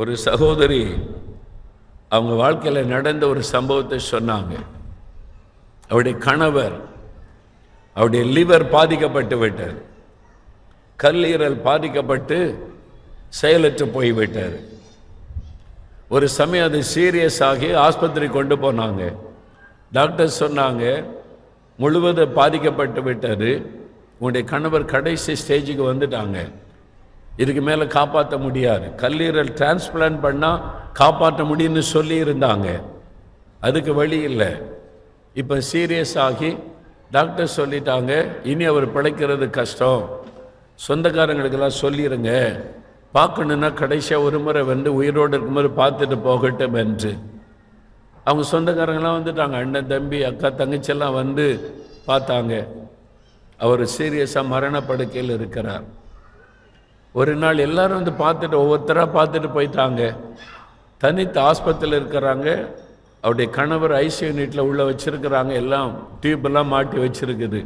ஒரு சகோதரி அவங்க வாழ்க்கையில் நடந்த ஒரு சம்பவத்தை சொன்னாங்க. அவருடைய கணவர் அவருடைய லிவர் பாதிக்கப்பட்டு விட்டார். கல்லீரல் பாதிக்கப்பட்டு செயலற்று போய்விட்டார் ஒரு சமயம் அது சீரியஸ் ஆகி ஆஸ்பத்திரி கொண்டு போனாங்க. டாக்டர் சொன்னாங்க முழுவதும் பாதிக்கப்பட்டு விட்டார் உங்களுடைய கணவர் கடைசி ஸ்டேஜுக்கு வந்துட்டாங்க. இதுக்கு மேலே காப்பாற்ற முடியாது. கல்லீரல் டிரான்ஸ்பிளான்ட் பண்ணால் காப்பாற்ற முடியும்னு சொல்லியிருந்தாங்க அதுக்கு வழி இல்லை. இப்போ சீரியஸ் ஆகி டாக்டர் சொல்லிட்டாங்க இனி அவர் பிழைக்கிறது கஷ்டம். சொந்தக்காரங்களுக்கெல்லாம் சொல்லிடுங்க பார்க்கணுன்னா கடைசியாக ஒரு முறை வந்து உயிரோடு இருக்கும்போது பார்த்துட்டு போகட்டும் என்று. அவங்க சொந்தக்காரங்களாம் வந்துட்டாங்க. அண்ணன் தம்பி அக்கா தங்கச்சியெல்லாம் வந்து பார்த்தாங்க. அவர் சீரியஸாக மரணப்படுக்கையில் இருக்கிறார். ஒரு நாள் எல்லாரும் வந்து பார்த்துட்டு ஒவ்வொருத்தராக பார்த்துட்டு போயிட்டாங்க. தனித்து ஆஸ்பத்திரியில் இருக்கிறாங்க. அவருடைய கணவர் ஐசி யூனிட்டில் உள்ளே வச்சுருக்கிறாங்க. எல்லாம் டியூப்லாம் மாட்டி வச்சிருக்குது.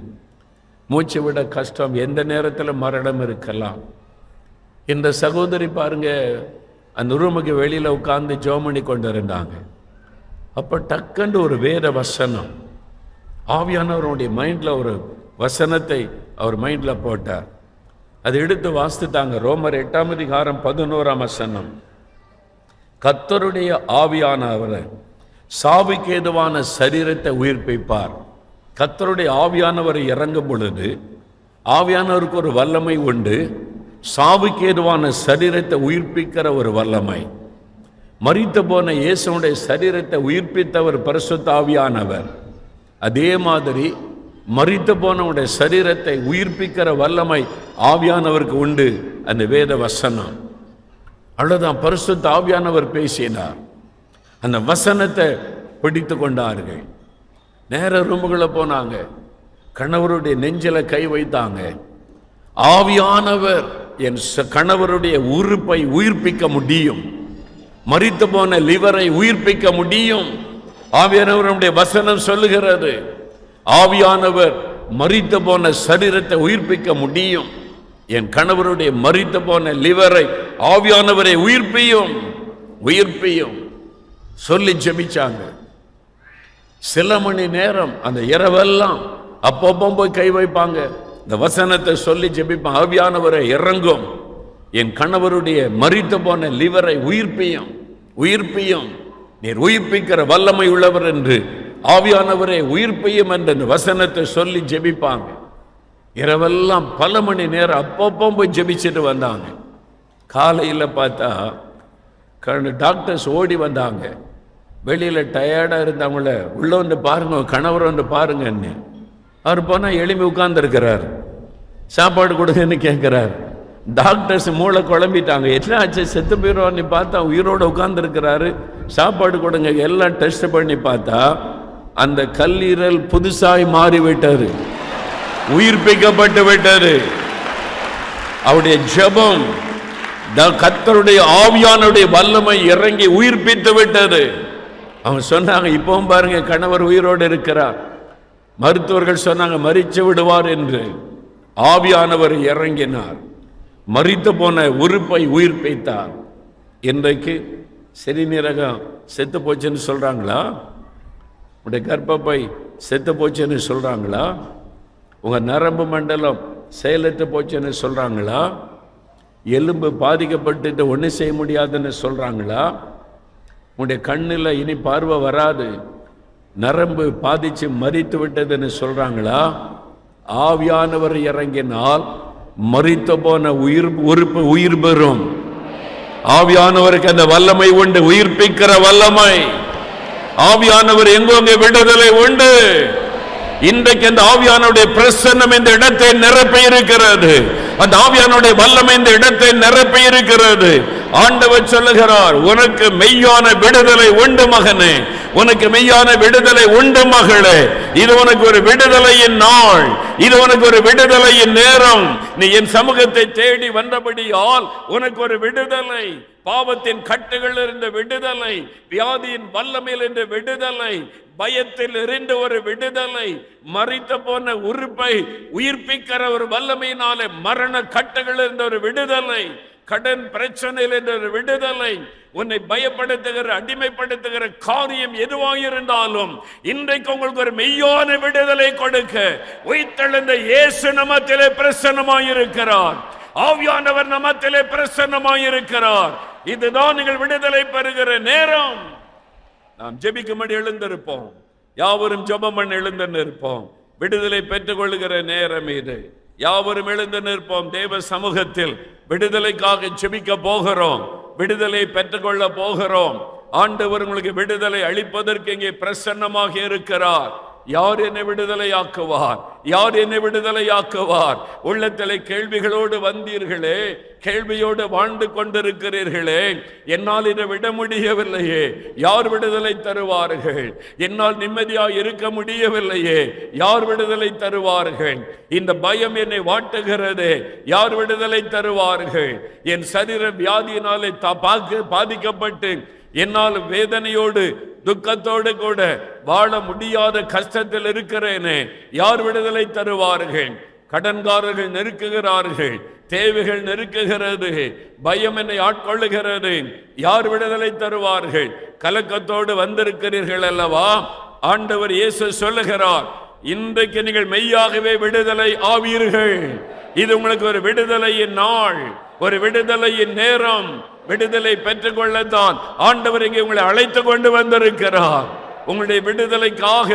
மூச்சு விட கஷ்டம். எந்த நேரத்தில் மரணம் இருக்கலாம். இந்த சகோதரி பாருங்க அந்த ரூமுக்கு வெளியில் உட்காந்து ஜோமணி கொண்டு இருந்தாங்க அப்போ டக்குன்னு ஒரு வேற வசனம். ஆவியானவருடைய மைண்டில் ஒரு வசனத்தை அவர் மைண்டில் போட்டார். அதை எடுத்து வாசித்துட்டாங்க ரோமர் எட்டாம் அதிகாரம் பதினோராம் வசனம். கத்தருடைய ஆவியானவரை சாவுக்கு ஏதுவான சரீரத்தை உயிர்ப்பிப்பார். கத்தருடைய ஆவியானவர் இறங்கும் பொழுது ஆவியானவருக்கு ஒரு வல்லமை உண்டு. சாவுக்கு ஏதுவான சரீரத்தை உயிர்ப்பிக்கிற ஒரு வல்லமை. மறித்து போன இயேசுனுடைய சரீரத்தை உயிர்ப்பித்தவர் பரிசுத்த ஆவியானவர். அதே மாதிரி மறித்து போனவனுடைய சரீரத்தை உயிர்ப்பிக்கிற வல்லமை ஆவியானவருக்கு உண்டு அந்த வேத வசனம். அவ்வளோதான் பரிசுத்த ஆவியானவர் பேசினார். அந்த வசனத்தை பிடித்து கொண்டார்கள். நேர ரூமுக்குள்ள போனாங்க. கணவருடைய நெஞ்சில கை வைத்தாங்க. ஆவியானவர் என் ச- கணவருடைய உறுப்பை உயிர்ப்பிக்க முடியும். மறித்து போன லிவரை உயிர்ப்பிக்க முடியும். ஆவியானவருடைய வசனம் சொல்லுகிறது. ஆவியானவர் மறித்து போன சரீரத்தை உயிர்ப்பிக்க முடியும். என் கணவருடைய மறித்து போன லிவரை ஆவியானவரை உயிர்ப்பியும் உயிர்ப்பியும். சொல்லி ஜெபிச்சாங்க. சில மணி நேரம் அந்த இரவெல்லாம் அப்பப்போ போய் கை வைப்பாங்க. இந்த வசனத்தை சொல்லி ஜெபிப்பான் ஆவியானவரை இறங்கும். என் கணவருடைய மறித்து போன லிவரை உயிர்ப்பியும் உயிர்ப்பியும். நீர் உயிர்ப்பிக்கிற வல்லமை உள்ளவர் என்று ஆவியானவரை உயிர்ப்பியும் என்ற வசனத்தை சொல்லி ஜெபிப்பாங்க. இரவெல்லாம் பல மணி நேரம் அப்பப்போ போய் ஜெபிச்சுட்டு வந்தாங்க. காலையில் பார்த்தா கண் டாக்டர்ஸ் ஓடி வந்தாங்க. வெளியில் டயர்டாக இருந்தவங்கள உள்ள வந்து பாருங்க கணவர் வந்து பாருங்கன்னு. அவர் போனால் எளிமை உட்கார்ந்துருக்கிறார். சாப்பாடு கொடுங்கன்னு கேட்குறார். டாக்டர்ஸ் மூளை குழம்பிட்டாங்க. என்ன ஆச்சு? செத்து போயிடுவான்னு பார்த்தா உயிரோடு உட்கார்ந்துருக்கிறாரு. சாப்பாடு கொடுங்க எல்லாம் டெஸ்ட் பண்ணி பார்த்தா அந்த கல்லீரல் புதுசாய் மாறிவிட்டாரு உயிர்ப்பிக்கப்பட்டு விட்டாரு அவருடைய ஜெபம் த- ஆவியானுடைய வல்லமை இறங்கி உயிர்ப்பித்து விட்டது. அவங்க சொன்னாங்க இப்பவும் பாருங்க கணவர் உயிரோடு இருக்கிறார். மருத்துவர்கள் சொன்னாங்க மறித்து விடுவார் என்று. ஆவியானவர் இறங்கினார். மறித்து போன உறுப்பை உயிர்ப்பித்தார். இன்றைக்கு சிறுநீரகம் செத்து போச்சுன்னு சொல்றாங்களா? உடைய கர்ப்பப்பை செத்து போச்சுன்னு சொல்கிறாங்களா உங்கள் நரம்பு மண்டலம் செயலற்று போச்சுன்னு சொல்கிறாங்களா எலும்பு பாதிக்கப்பட்டுட்டு ஒன்றும் செய்ய முடியாதுன்னு சொல்கிறாங்களா உன்னுடைய கண்ணில் இனி பார்வை வராது. நரம்பு பாதித்து மறித்து விட்டதுன்னு சொல்கிறாங்களா ஆவியானவர் இறங்கினால் மரித்து போன உயிர் உறுப்பு உயிர் பெறும். ஆவியானவருக்கு அந்த வல்லமை உண்டு. உயிர்ப்பிக்கிற வல்லமை. ஆவியானவர் எங்கோங்க விடுதலை உண்டு? இன்றைக்கு அந்த ஆவியானுடைய பிரசன்னம் இந்த இடத்தை நிரப்பி இருக்கிறது அந்த ஆவியானுடைய வல்லமை இந்த இடத்தை நிரப்பி இருக்கிறது ஆண்டவர் சொல்லுகிறார் உனக்கு மெய்யான விடுதலை உண்டு மகனே உனக்கு மெய்யான விடுதலை உண்டு மகளே. இது உனக்கு ஒரு விடுதலையின் நாள் இது உனக்கு ஒரு விடுதலையின் நேரம். நீ என் சமூகத்தை தேடி வந்தபடியால் உனக்கு ஒரு விடுதலை பாவத்தின் கட்டுகள் இருந்த விடுதலை வியாதியின் வல்லமையில் இருந்த விடுதலை பயத்தில் இருந்து ஒரு விடுதலை மறித்த போன உறுப்பை உயிர்ப்பிக்கிற ஒரு வல்லமையினாலே மரண கட்டுகள் இருந்த ஒரு விடுதலை கடன் பிரச்சனையில் ஒரு விடுதலை உன்னை பயப்படுத்துகிற அடிமைப்படுத்துகிற காரியம் எதுவாக இருந்தாலும் இன்றைக்கு உங்களுக்கு ஒரு மெய்யான விடுதலை கொடுக்க உயிர்த்தெழுந்த இயேசு நமத்திலே பிரசன்னமாயிருக்கிறார். ஆவியானவர் நமத்திலே பிரசன்னமாயிருக்கிறார். இதுதான் நீங்கள் விடுதலை பெறுகிற நேரம். நாம் ஜெபிக்கும்படி எழுந்திருப்போம். யாவரும் ஜெபம் பண்ண எழுந்து நிற்போம். விடுதலை பெற்றுக்கொள்கிற நேரம் இது. யாவரும் எழுந்து நிற்போம். தேவ சமூகத்தில் விடுதலைக்காக செபிக்க போகிறோம். விடுதலை பெற்றுக்கொள்ள போகிறோம். ஆண்டவர் உங்களுக்கு விடுதலை அளிப்பதற்கு இங்கே பிரசன்னமாக இருக்கிறார். யார் என்னை விடுதலையாக்குவார்? யார் என்னை விடுதலையாக்குவார்? உள்ளத்திலே கேள்விகளோடு வந்தீர்களே கேள்வியோடு வாழ்ந்து கொண்டிருக்கிறீர்களே என்னால் இதை விட முடியவில்லையே. யார் விடுதலை தருவார்கள்? என்னால் நிம்மதியாக இருக்க முடியவில்லையே. யார் விடுதலை தருவார்கள்? இந்த பயம் என்னை வாட்டுகிறது. யார் விடுதலை தருவார்கள்? என் சரீர வியாதியினாலே பாதிக்கப்பட்டு என்னால் வேதனையோடு துக்கத்தோடு கூட வாழ முடியாத கஷ்டத்தில் இருக்கிறேனே. யார் விடுதலை தருவார்கள்? கடன்காரர்கள் நெருக்குகிறார்கள் தேவைகள் நெருக்குகிறது பயம் என்னை ஆட்கொள்ளுகிறது. யார் விடுதலை தருவார்கள்? கலக்கத்தோடு வந்திருக்கிறீர்கள் அல்லவா? ஆண்டவர் இயேசு சொல்லுகிறார் இன்றைக்கு நீங்கள் மெய்யாகவே விடுதலை ஆவீர்கள். இது உங்களுக்கு ஒரு விடுதலையின் நாள் ஒரு விடுதலையின் நேரம். விடுதலை பெற்றுக்கொள்ளத்தான் ஆண்டவர் இங்கே உங்களை அழைத்து கொண்டு வந்திருக்கிறார். உங்களுடைய விடுதலைக்காக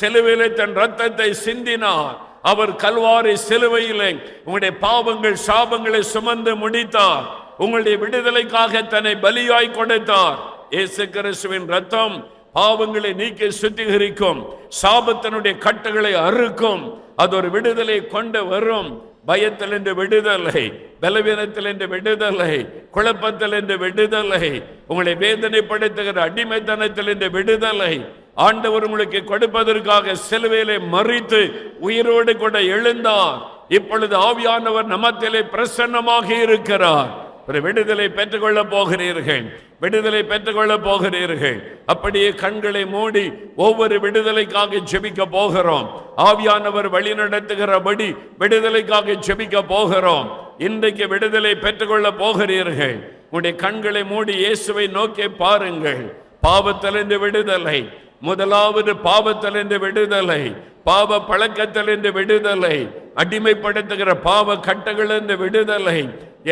செலுவிலே தன் ரத்தத்தை சிந்தினார். அவர் கல்வாரி சிலுவையிலே உங்களுடைய பாவங்கள் சாபங்களை சுமந்து முடித்தார். உங்களுடைய விடுதலைக்காக தன்னை பலியாய் கொடுத்தார். இயேசு கிறிஸ்துவின் ரத்தம் பாவங்களை நீக்கி சுத்திகரிக்கும் சாபத்தினுடைய கட்டுகளை அறுக்கும் அது ஒரு விடுதலை கொண்டு வரும். பயத்தில் என்று விடுதலை பலவீனத்தில் என்று விடுதலை குழப்பத்தில் என்று விடுதலை உங்களை வேதனைப்படுத்துகிற அடிமைத்தனத்தில் என்று விடுதலை. ஆண்டவர் உங்களுக்கு கொடுப்பதற்காக சிலுவையிலே மறித்து உயிரோடு கூட எழுந்தார். இப்பொழுது ஆவியானவர் நமத்திலே பிரசன்னமாக இருக்கிறார். ஒரு விடுதலை பெற்றுக்கொள்ளப் போகிறீர்கள். விடுதலை பெற்றுக்கொள்ள போகிறீர்கள். அப்படியே கண்களை மூடி ஒவ்வொரு விடுதலைக்காக ஜெபிக்க போகிறோம். ஆவியானவர் வழி நடத்துகிறபடி விடுதலைக்காக ஜெபிக்க போகிறோம். இன்றைக்கு விடுதலை பெற்றுக்கொள்ள போகிறீர்கள். உடைய கண்களை மூடி இயேசுவை நோக்கி பாருங்கள். பாவத்திலிருந்து விடுதலை. முதலாவது பாவத்திலிருந்து விடுதலை. பாவ பழக்கத்திலிருந்து விடுதலை அடிமைப்படுத்துகிற பாவ கட்டங்களிலிருந்து விடுதலை.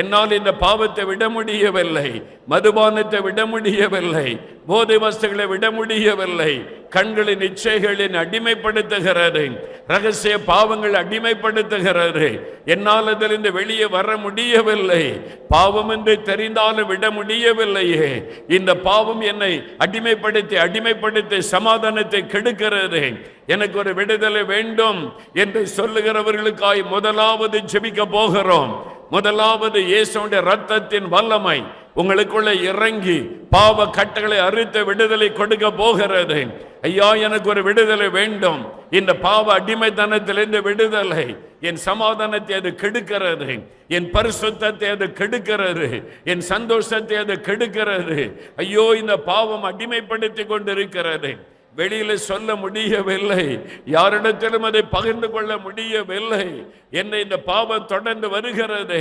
என்னால் இந்த பாவத்தை விட முடியவில்லை. மதுபானத்தை விட முடியவில்லை. போதை வஸ்துகளை விட முடியவில்லை. கண்களின் இச்சைகளின் அடிமைப்படுத்துகிறது. ரகசிய பாவங்கள் அடிமைப்படுத்துகிறது. என்னால் அதிலிருந்து வெளியே வர முடியவில்லை. பாவம் என்று தெரிந்தாலும் விட முடியவில்லையே. இந்த பாவம் என்னை அடிமைப்படுத்தி அடிமைப்படுத்தி சமாதானத்தை கெடுக்கிறது. எனக்கு ஒரு விடுதலை வேண்டும் என்று சொல்லுகிறவர்களுக்காய் முதலாவது ஜெபிக்க போகிறோம். முதலாவது இயேசுடைய ரத்தத்தின் வல்லமை உங்களுக்குள்ள இறங்கி பாவ கட்டுகளை அறுத்து விடுதலை கொடுக்க போகிறது. ஐயா எனக்கு ஒரு விடுதலை வேண்டும். இந்த பாவ அடிமைத்தனத்திலிருந்து விடுதலை. என் சமாதானத்தை அது கெடுக்கிறது. என் பரிசுத்தத்தை அது கெடுக்கிறது. என் சந்தோஷத்தை அது கெடுக்கிறது. ஐயோ இந்த பாவம் அடிமைப்படுத்தி கொண்டிருக்கிறது. வெளியில் சொல்ல முடியவில்லை. யாரிடத்திலும் அதை பகிர்ந்து கொள்ள முடியவில்லை. என்னை இந்த பாவம் தொடர்ந்து வருகிறது.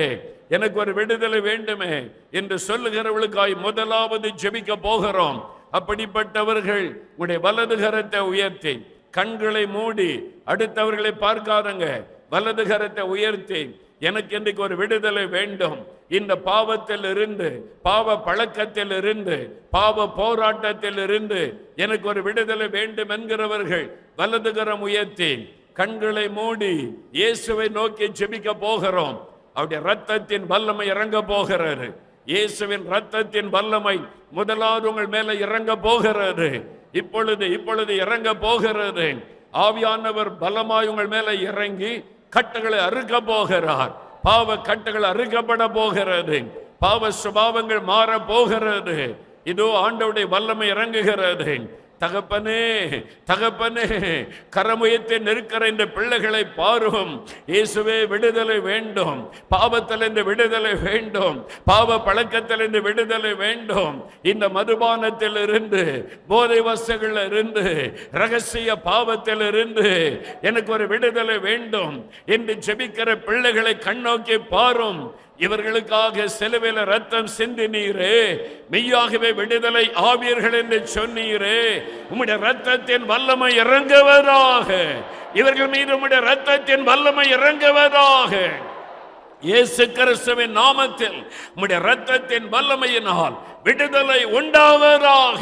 எனக்கு ஒரு விடுதலை வேண்டுமே என்று சொல்லுகிறவர்களுக்காய் முதலாவது ஜெபிக்க போகிறோம். அப்படிப்பட்டவர்கள் உடைய வலது கரத்தை உயர்த்தி கண்களை மூடி அடுத்தவர்களை பார்க்காதங்க வலது கரத்தை உயர்த்தி எனக்கு இன்றைக்கு ஒரு விடுதலை வேண்டும். இந்த பாவத்தில் இருந்து பாவ பழக்கத்திலிருந்து பாவ போராட்டத்திலிருந்து எனக்கு ஒரு விடுதலை வேண்டும் என்கிறவர்கள் வலதுகரம் உயர்த்தி கண்களை மூடி இயேசுவை நோக்கி செபிக்க போகிறோம். அவருடைய ரத்தத்தின் வல்லமை இறங்க போகிறாரு இயேசுவின் ரத்தத்தின் வல்லமை முதலாவது உங்கள் மேல இறங்க போகிறது. இப்பொழுது இப்பொழுது இறங்க போகிறது. ஆவியானவர் பலமாய் உங்கள் மேல இறங்கி கட்டுகளை அறுக்க போகிறார். பாவ கட்டுகள் அறுக்கப்பட போகிறது. பாவ சுபாவங்கள் மாற போகிறது. இதோ ஆண்டவுடைய வல்லமை இறங்குகிறது. தகப்பனே தகப்பனே கரமுயத்தை நெருக்கிற இந்த பிள்ளைகளை பாரும். இயேசுவே விடுதலை வேண்டும். பாவத்திலிருந்து விடுதலை வேண்டும். பாவ பழக்கத்திலிருந்து விடுதலை வேண்டும். இந்த மதுபானத்தில் இருந்து போதை வசங்கள் இருந்து ரகசிய பாவத்தில் இருந்து எனக்கு ஒரு விடுதலை வேண்டும். என்று ஜெபிக்கிற பிள்ளைகளை கண்ணோக்கி பாரும். இவர்களுக்காக செலவில ரத்தம் சிந்தினீரே மெய்யாகவே விடுதலை ஆவியர்கள் என்று சொன்னீரே. உம்முடைய ரத்தத்தின் வல்லமை இறங்குவதாக. இவர்கள் மீது உம்முடைய ரத்தத்தின் வல்லமை இறங்குவதாக. இயேசு கிறிஸ்துவின் நாமத்தில் உம்முடைய ரத்தத்தின் வல்லமையினால் விடுதலை உண்டாவதாக.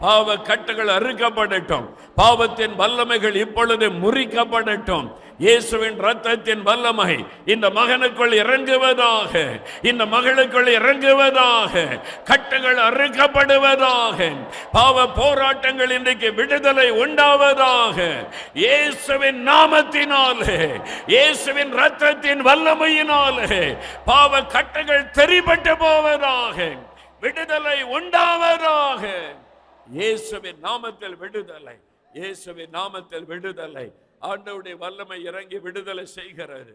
பாவ கட்டுகள் அறுக்கப்படட்டும். பாவத்தின் வல்லமைகள் இப்பொழுது முறிக்கப்படட்டும். இயேசுவின் ரத்தத்தின் வல்லமை இந்த மகனுக்குள் இறங்குவதாக இந்த மகளுக்குள் இறங்குவதாக கட்டுகள் அறுக்கப்படுவதாக பாவ போராட்டங்கள் இன்றைக்கு விடுதலை உண்டாவதாக இயேசுவின் நாமத்தினாலே இயேசுவின் ரத்தத்தின் வல்லமையினாலே பாவ கட்டுகள் தெரிபட்டு போவதாக விடுதலை உண்டாவதாக. இயேசுவின் நாமத்தில் விடுதலை இயேசுவின் நாமத்தில் விடுதலை. ஆண்டவுடைய வல்லமை இறங்கி விடுதலை செய்கிறது.